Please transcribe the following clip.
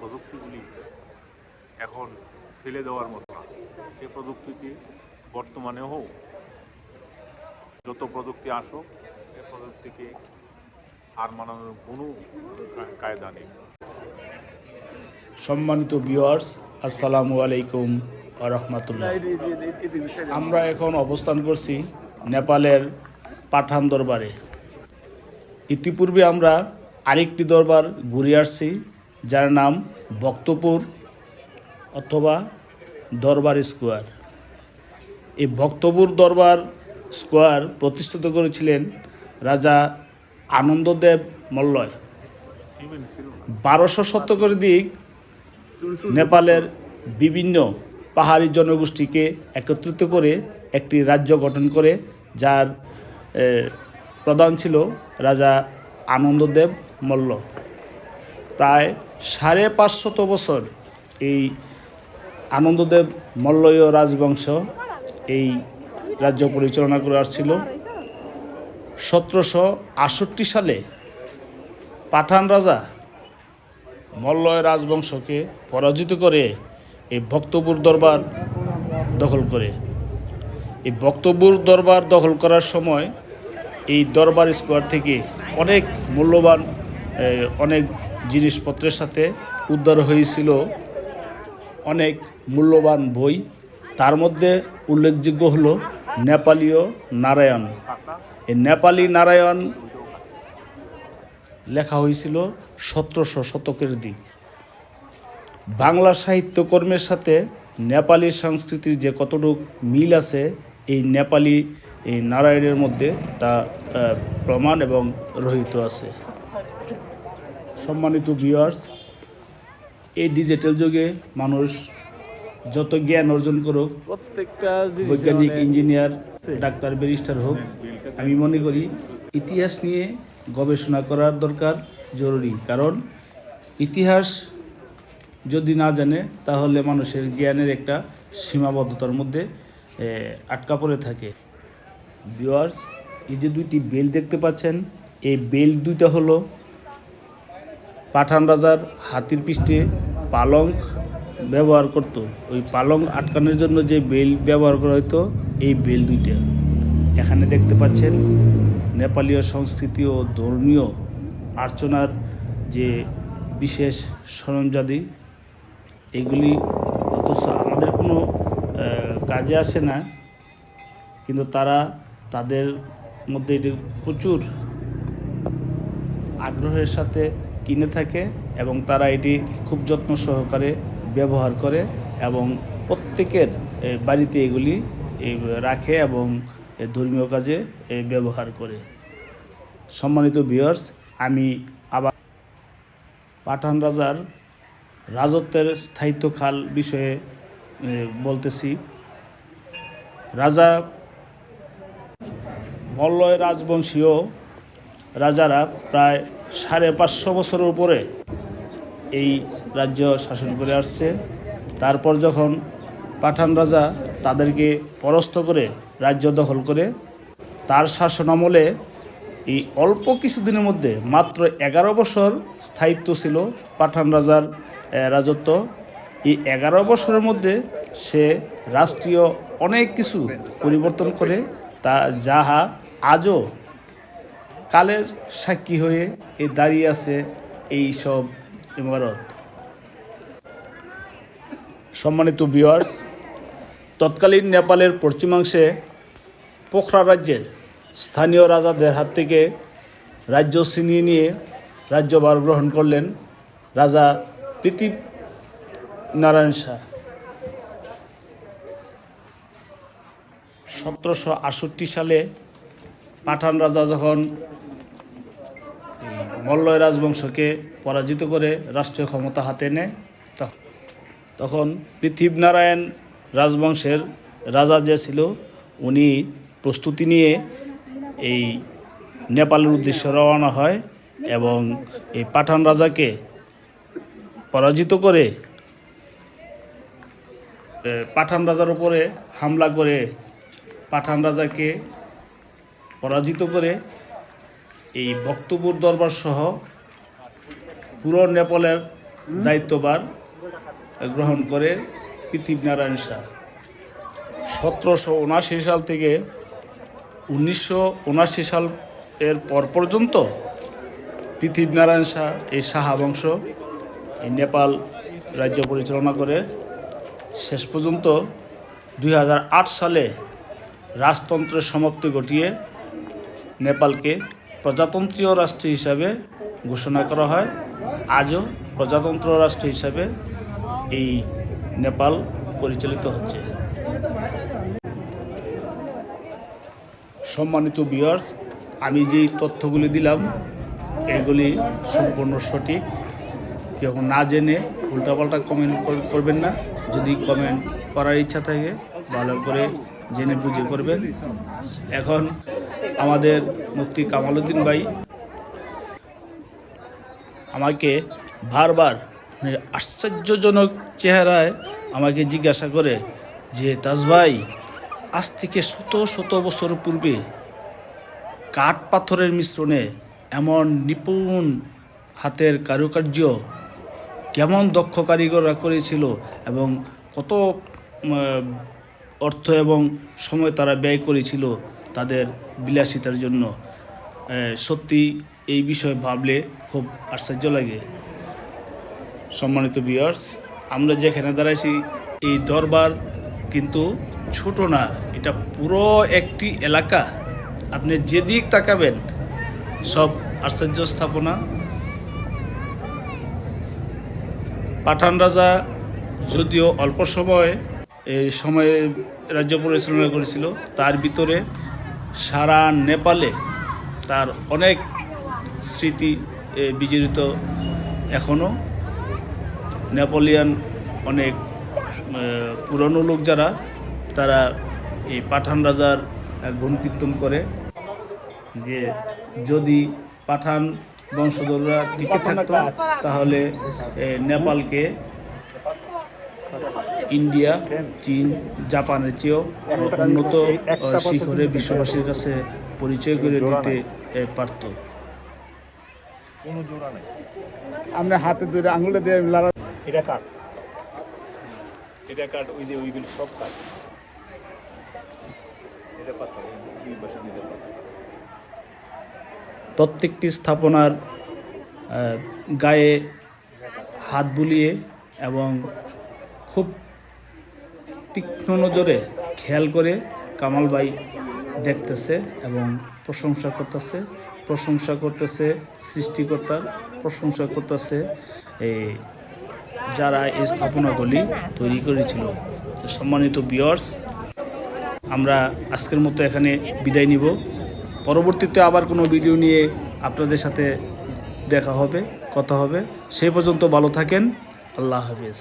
প্রযুক্তিগুলি এখন ফেলে দেওয়ার মতো না। এই প্রযুক্তিটি বর্তমানেও যত প্রযুক্তি আসুক এই প্রযুক্তিকে হার মানানোর কোনো কায়দা নেই। সম্মানিত ভিউয়ার্স, আসসালামু আলাইকুম রহমতুল্লাহ আমরা এখন অবস্থান করছি নেপালের পাঠান দরবারে। ইতিপূর্বে আমরা আরেকটি দরবার ঘুরে আসছি। যার নাম ভক্তপুর অথবা দরবার স্কোয়ার। এই ভক্তপুর দরবার স্কোয়ার প্রতিষ্ঠিত করেছিলেন রাজা আনন্দদেব মল্লয়। বারোশো শতকের দিক নেপালের বিভিন্ন পাহাড়ি জনগোষ্ঠীকে একত্রিত করে একটি রাজ্য গঠন করে, যার প্রধান ছিল রাজা আনন্দদেব মল্ল প্রায় সাড়ে পাঁচশত বছর এই আনন্দদেব মল্লয় রাজবংশ এই রাজ্য পরিচালনা করে আসছিল। সতেরোশো আটষট্টি সালে পাঠান রাজা মল্লয় রাজবংশকে পরাজিত করে এই ভক্তপুর দরবার দখল করে। এই ভক্তপুর দরবার দখল করার সময় এই দরবার স্কোয়ার থেকে অনেক মূল্যবান অনেক জিনিসপত্রের সাথে উদ্ধার হয়েছিল অনেক মূল্যবান বই। তার মধ্যে উল্লেখযোগ্য হল নেপালীয় নারায়ণ। এই নেপালি নারায়ণ লেখা হয়েছিল সতেরোশো শতকের দিক। বাংলা সাহিত্যকর্মের সাথে নেপালি সংস্কৃতির যে কতটুকু মিল আছে, এই নেপালি, এই নারায়ণের মধ্যে তা প্রমাণ এবং রহিত আছে। সম্মানিত ভিউয়ার্স এই ডিজিটাল যুগে মানুষ যত জ্ঞান অর্জন করুক প্রত্যেকটা বৈজ্ঞানিক ইঞ্জিনিয়ার ডাক্তার ব্যারিস্টার হোক আমি মনে করি ইতিহাস নিয়ে গবেষণা করার দরকার জরুরি। কারণ ইতিহাস যদি না জানে তাহলে মানুষের জ্ঞানের একটা সীমাবদ্ধতার মধ্যে আটকা পড়ে থাকে। ভিউয়ার্স এই যে দুইটি বেল দেখতে পাচ্ছেন এই বেল দুইটা হলো পাঠান রাজার হাতির পিষ্টে পালঙ্ক ব্যবহার করত। ওই পালং আটকানোর জন্য যে বেল ব্যবহার করা হতো এই বেল দুইটা। এখানে দেখতে পাচ্ছেন নেপালীয় সংস্কৃতি ও ধর্মীয় আর্চনার যে বিশেষ সরঞ্জাদি, এগুলি অথচ আমাদের কোনো কাজে আসে না। কিন্তু তারা তাদের মধ্যে এটি প্রচুর আগ্রহের সাথে কিনে থাকে এবং তারা এটি খুব যত্ন সহকারে ব্যবহার করে এবং প্রত্যেকের বাড়িতে এগুলি রাখে এবং ধর্মীয় কাজে ব্যবহার করে। সম্মানিত ভিউয়ার্স আমি আবার পাঠান রাজার রাজত্বের স্থায়িত্ব খাল বিষয়ে বলতেছি। রাজা মল্লয় রাজবংশীয় রাজারা প্রায় সাড়ে পাঁচশো বছরের উপরে এই রাজ্য শাসন করে আসছে। তারপর যখন পাঠান রাজা তাদেরকে পরাস্ত করে রাজ্য দখল করে, তার শাসন আমলে এই অল্প কিছুদিনের মধ্যে মাত্র এগারো বছর স্থায়িত্ব ছিল পাঠান রাজার রাজত্ব। এই এগারো বছরের মধ্যে সে রাষ্ট্রীয় অনেক কিছু পরিবর্তন করে, তা যাহা আজও কালের সাক্ষী হয়ে এ দাঁড়িয়ে আছে এই সব ইমারত। সম্মানিত ভিউয়ার্স তৎকালীন নেপালের পশ্চিমাংশে পোখরা রাজ্যের স্থানীয় রাজাদের হাত থেকে রাজ্য ছিনিয়ে নিয়ে রাজ্যভার গ্রহণ করলেন রাজা পৃথিব নারায়ণ শাহ। সতেরোশো আটষট্টি সালে পাঠান রাজা যখন মল্লয় রাজবংশকে পরাজিত করে রাষ্ট্রীয় ক্ষমতা হাতে নেয় তখ- তখন পৃথিবনারায়ণ রাজবংশের রাজা যে ছিল, উনি প্রস্তুতি নিয়ে এই নেপালের উদ্দেশ্যে রওনা হয় এবং এই পাঠান রাজাকে পরাজিত করে পাঠান রাজার উপরে হামলা করে পাঠান রাজাকে পরাজিত করে এই বক্তব্যর দরবার সহ পুরো নেপালের দায়িত্বভার গ্রহণ করে পৃথিবীনারায়ণ শাহ। সতেরোশো উনআশি সাল থেকে উনিশশো উনআশি সাল এর পর পর্যন্ত পৃথিবীনারায়ণ শাহ এই সাহা বংশ এই নেপাল রাজ্য পরিচালনা করে। শেষ পর্যন্ত দুই হাজার আট সালে রাজতন্ত্রের সমাপ্তি ঘটিয়ে নেপালকে প্রজাতন্ত্রীয় রাষ্ট্র হিসাবে ঘোষণা করা হয়। আজও প্রজাতন্ত্র রাষ্ট্র হিসাবে এই নেপাল পরিচালিত হচ্ছে। সম্মানিত বিয়ার্স আমি যেই তথ্যগুলি দিলাম, এগুলি সম্পূর্ণ সঠিক। কেউ না জেনে উল্টাপাল্টা কমেন্ট করবেন না। যদি কমেন্ট করার ইচ্ছা থাকে, ভালো করে জেনে বুঝে করবেন। এখন আমাদের মুফতি কামালুদ্দিন ভাই। আমাকে বারবার মানে আশ্চর্যজনক চেহারায় আমাকে জিজ্ঞাসা করে যে, তাজ ভাই, আজ থেকে শত শত বছর পূর্বে কাঠ পাথরের মিশ্রণে এমন নিপুণ হাতের কারুকার্য কেমন দক্ষ কারিগররা করেছিল এবং কত অর্থ এবং সময় তারা ব্যয় করেছিল তাদের বিলাসিতার জন্য সত্যি এই বিষয়ে ভাবলে খুব আশ্চর্য লাগে। সম্মানিত বিয়ার্স আমরা যেখানে দাঁড়াইছি, এই দরবার কিন্তু ছোট না, এটা পুরো একটি এলাকা। আপনি যেদিক তাকাবেন, সব আশ্চর্য স্থাপনা। পাঠান রাজা যদিও অল্প সময় এই সময়ে রাজ্য পরিচালনা করেছিল, তার ভিতরে সারা নেপালে তার অনেক স্মৃতি বিজড়িত এখনও নেপোলিয়ান অনেক পুরনো লোক যারা তারা এই পাঠান রাজার আহ, গুণকীর্তন করে যে যদি পাঠান বংশধররা টিকে থাকতো তাহলে নেপালকে ইন্ডিয়া চীন জাপানের চেয়েও উন্নত শিখরে বিশ্ববাসীর কাছে পরিচয় করে দিতে পারত। আমরা হাতে ধরে আঙুলে দিয়ে লড়া এটা কাঠ। এটা কাঠ ওই যে ওইগুলো সব এটা দুই পাথর। প্রত্যেকটি স্থাপনার আহ, গায়ে হাত বুলিয়ে এবং খুব তীক্ষ্ণ নজরে খেয়াল করে কামাল ভাই দেখতেছে এবং প্রশংসা করতেছে প্রশংসা করতেছে সৃষ্টিকর্তার, প্রশংসা করতেছে এই যারা এই স্থাপনাগুলি তৈরি করেছিল। সম্মানিত বিয়ার্স আমরা আজকের মতো এখানে বিদায় নিব। পরবর্তীতে আবার কোনো ভিডিও নিয়ে আপনাদের সাথে দেখা হবে, কথা হবে। সেই পর্যন্ত ভালো থাকেন। আল্লাহ হাফিজ।